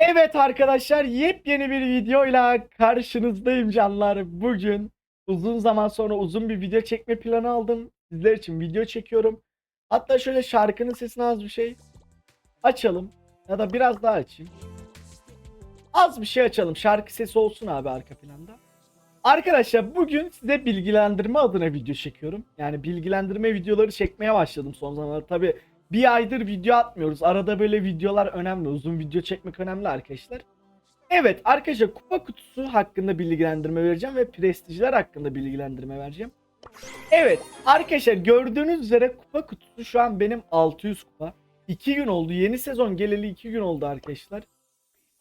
Evet arkadaşlar yepyeni bir videoyla karşınızdayım canlar. Bugün uzun zaman sonra uzun bir video çekme planı aldım. Sizler için video çekiyorum. Hatta şöyle şarkının sesini az bir şey açalım. Ya da biraz daha açayım. Az bir şey açalım. Şarkı sesi olsun abi arka planda. Arkadaşlar bugün size bilgilendirme adına video çekiyorum. Yani bilgilendirme videoları çekmeye başladım son zamanlarda. Tabi bir aydır video atmıyoruz. Arada böyle videolar önemli. Uzun video çekmek önemli arkadaşlar. Evet arkadaşlar kupa kutusu hakkında bilgilendirme vereceğim ve prestijler hakkında bilgilendirme vereceğim. Evet arkadaşlar gördüğünüz üzere kupa kutusu şu an benim 600 kupa. 2 gün oldu. Yeni sezon geleli 2 gün oldu arkadaşlar.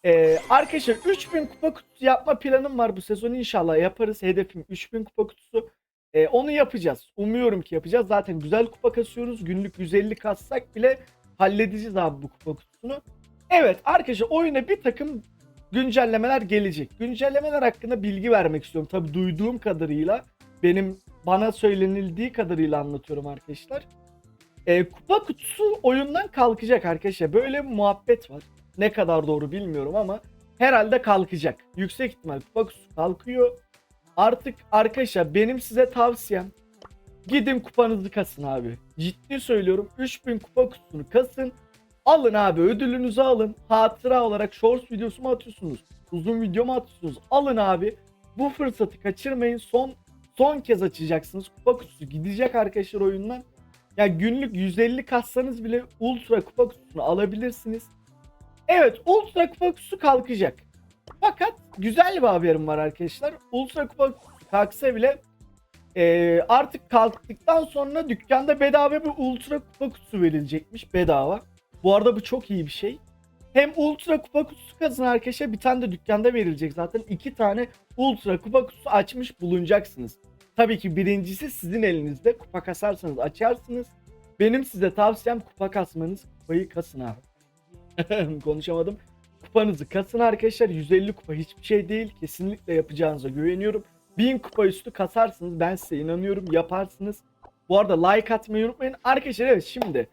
Ee, arkadaşlar 3000 kupa kutusu yapma planım var bu sezon inşallah yaparız. Hedefim 3000 kupa kutusu. Ee, onu yapacağız. Umuyorum ki yapacağız. Zaten güzel kupa kasıyoruz. Günlük 150 kassak bile halledeceğiz abi bu kupa kutusunu. Evet arkadaşlar oyuna bir takım güncellemeler gelecek. Güncellemeler hakkında bilgi vermek istiyorum. Tabi duyduğum kadarıyla benim bana söylenildiği kadarıyla anlatıyorum arkadaşlar. Ee, kupa kutusu oyundan kalkacak arkadaşlar. Böyle bir muhabbet var. Ne kadar doğru bilmiyorum ama herhalde kalkacak. Yüksek ihtimal kupa kutusu kalkıyor. Artık arkadaşlar benim size tavsiyem gidin kupanızı kasın abi. Ciddi söylüyorum 3000 kupa kutusunu kasın. Alın abi ödülünüzü alın. Hatıra olarak shorts videosu mu atıyorsunuz? Uzun video mu atıyorsunuz? Alın abi. Bu fırsatı kaçırmayın. Son son kez açacaksınız. Kupa kutusu gidecek arkadaşlar oyundan. Ya günlük 150 kassanız bile ultra kupa kutusunu alabilirsiniz. Evet ultra kupa kutusu kalkacak. Fakat güzel bir haberim var arkadaşlar. Ultra kupa kalksa bile eee, artık kalktıktan sonra dükkanda bedava bir ultra kupa kutusu verilecekmiş bedava. Bu arada bu çok iyi bir şey. Hem ultra kupa kutusu kazın arkadaşlar bir tane de dükkanda verilecek zaten. iki tane ultra kupa kutusu açmış bulunacaksınız. Tabii ki birincisi sizin elinizde. Kupa kasarsanız açarsınız. Benim size tavsiyem kupa kasmanız. Kupayı kasın abi. Konuşamadım. Kupanızı kasın arkadaşlar. 150 kupa hiçbir şey değil. Kesinlikle yapacağınıza güveniyorum. 1000 kupa üstü kasarsınız. Ben size inanıyorum. Yaparsınız. Bu arada like atmayı unutmayın. Arkadaşlar evet şimdi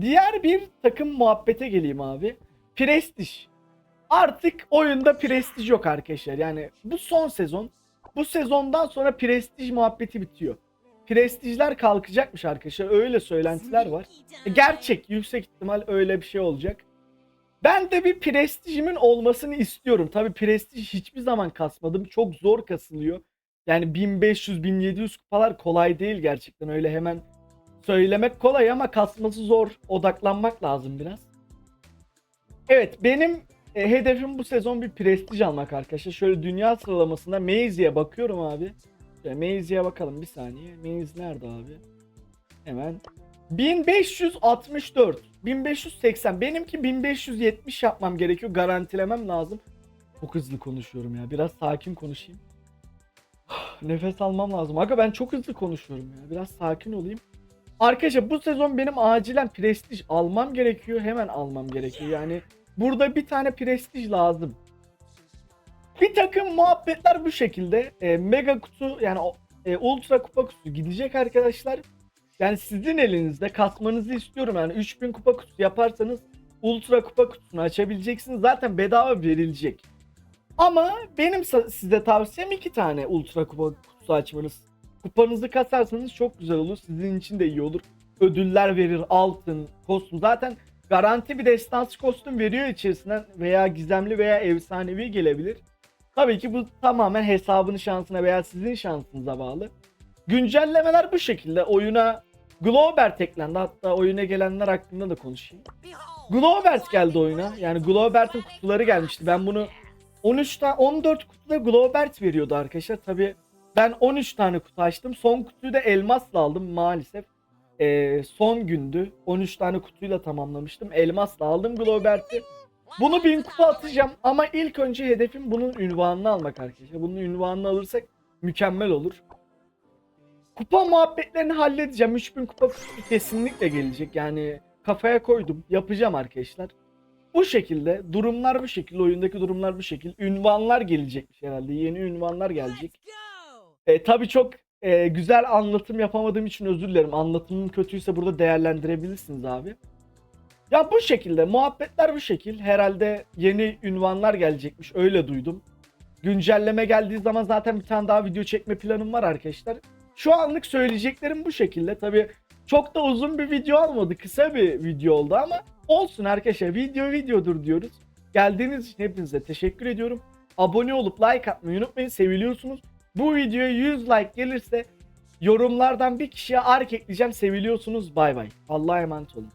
diğer bir takım muhabbete geleyim abi. Prestij. Artık oyunda prestij yok arkadaşlar. Yani bu son sezon. Bu sezondan sonra prestij muhabbeti bitiyor. Prestijler kalkacakmış arkadaşlar. Öyle söylentiler var. E, Gerçek yüksek ihtimal öyle bir şey olacak. Ben de bir prestijimin olmasını istiyorum. Tabii prestij hiçbir zaman kasmadım. Çok zor kasılıyor. Yani 1500-1700 kupalar kolay değil gerçekten. Öyle hemen söylemek kolay ama kasması zor. Odaklanmak lazım biraz. Evet benim e, hedefim bu sezon bir prestij almak arkadaşlar. Şöyle dünya sıralamasında Maze'ye bakıyorum abi. Şöyle Maze'ye bakalım bir saniye. Maze nerede abi? Hemen 1564 1580 benimki 1570 yapmam gerekiyor. Garantilemem lazım. Çok hızlı konuşuyorum ya. Biraz sakin konuşayım. Nefes almam lazım. Aga ben çok hızlı konuşuyorum ya. Biraz sakin olayım. Arkadaşlar bu sezon benim acilen prestij almam gerekiyor. Hemen almam gerekiyor. Yani burada bir tane prestij lazım. Bir takım muhabbetler bu şekilde. E, mega kutu yani e, ultra kupa kutusu gidecek arkadaşlar yani sizin elinizde kasmanızı istiyorum yani 3000 kupa kutusu yaparsanız ultra kupa kutusunu açabileceksiniz. Zaten bedava verilecek. Ama benim size tavsiyem iki tane ultra kupa kutusu açmanız. Kupanızı kasarsanız çok güzel olur. Sizin için de iyi olur. Ödüller verir, altın, kostüm. Zaten garanti bir destansı kostüm veriyor içerisinden veya gizemli veya efsanevi gelebilir. Tabii ki bu tamamen hesabın şansına veya sizin şansınıza bağlı. Güncellemeler bu şekilde. Oyuna Globert eklendi. Hatta oyuna gelenler hakkında da konuşayım. Globert geldi oyuna. Yani Globert'in kutuları gelmişti. Ben bunu 13 tane 14 kutuda Globert veriyordu arkadaşlar. Tabi ben 13 tane kutu açtım. Son kutuyu da elmasla aldım maalesef. Ee, son gündü. 13 tane kutuyla tamamlamıştım. Elmasla aldım Globert'i. Bunu 1000 kupa atacağım ama ilk önce hedefim bunun ünvanını almak arkadaşlar. Bunun ünvanını alırsak mükemmel olur. Kupa muhabbetlerini halledeceğim. 3000 kupa kesinlikle gelecek. Yani kafaya koydum. Yapacağım arkadaşlar. Bu şekilde durumlar bu şekilde oyundaki durumlar bu şekilde ünvanlar gelecekmiş herhalde yeni ünvanlar gelecek. E, tabii çok e, güzel anlatım yapamadığım için özür dilerim. Anlatımım kötüyse burada değerlendirebilirsiniz abi. Ya bu şekilde muhabbetler bu şekil. Herhalde yeni ünvanlar gelecekmiş öyle duydum. Güncelleme geldiği zaman zaten bir tane daha video çekme planım var arkadaşlar. Şu anlık söyleyeceklerim bu şekilde. Tabi çok da uzun bir video olmadı. Kısa bir video oldu ama olsun arkadaşlar. Video videodur diyoruz. Geldiğiniz için hepinize teşekkür ediyorum. Abone olup like atmayı unutmayın. Seviliyorsunuz. Bu videoya 100 like gelirse yorumlardan bir kişiye ark ekleyeceğim. Seviliyorsunuz. Bay bay. Allah'a emanet olun.